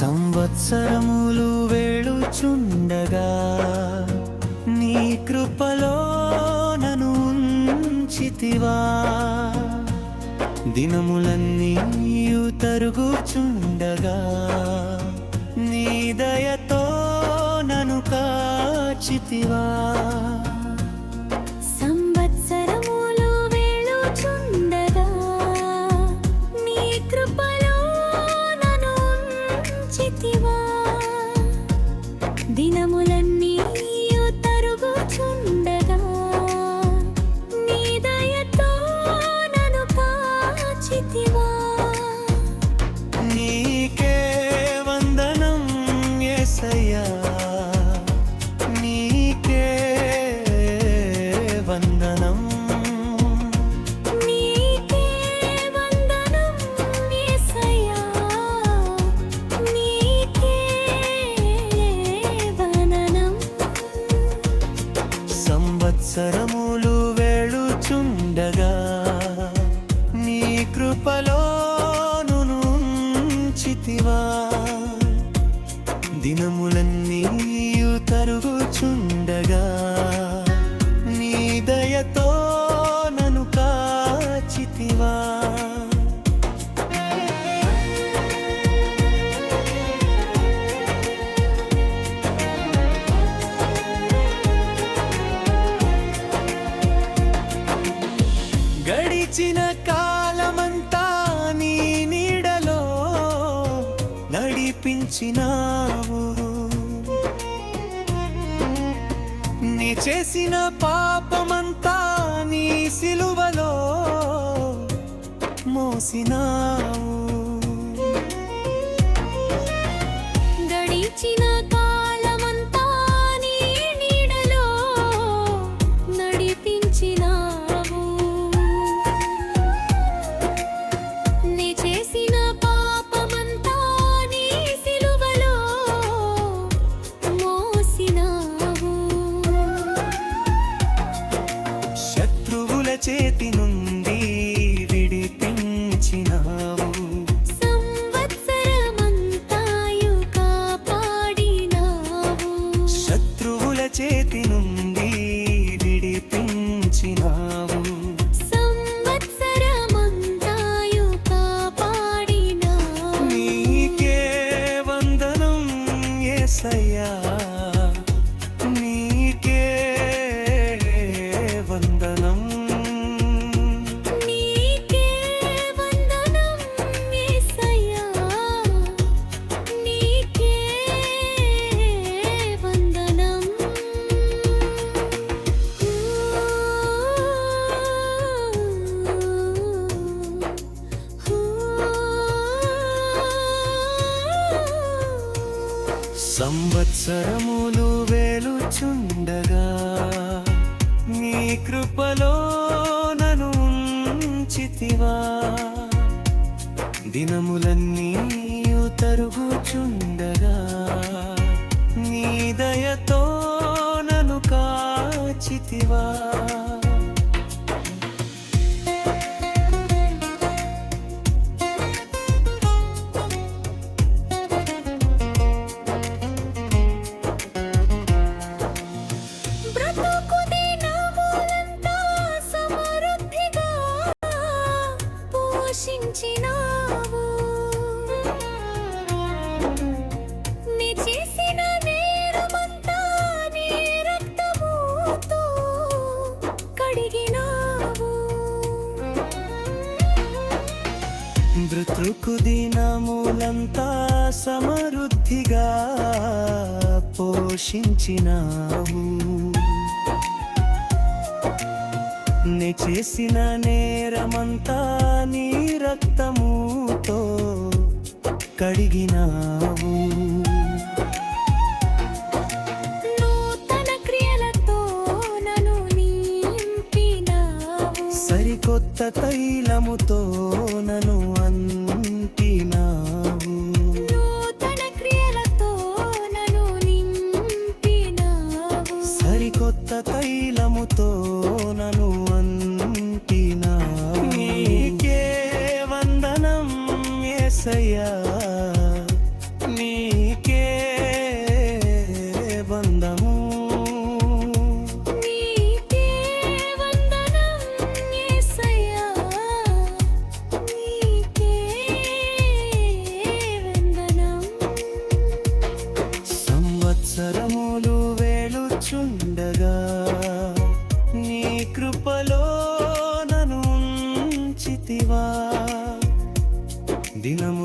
సంవత్సరములు వేళుచుండగా నీ కృపలో నను ఉంచితివా. దినములన్నీ తరుగుచుండగా నీ దయతో నను కాచితివా. దినములన్నీ సంవత్సరములు చూపించినావు నీ చేసిన పాపమంతా నీ సిలువలో మోసినా సంవత్సరములు వేలుచుండగా నీ కృపలో నను ఉంచితివా. దినములన్నీ తరుగుచుండ బ్రతుకు సమృద్ధిగా పోషించినావు. నే చేసిన నేరమంతా నీ రక్తముతో కడిగినావు. తైలముతో నను అంటినావు. నూతన క్రియలతో నన్ను నింపినావు. సరికొత్త తైలముతో ದಿನಮ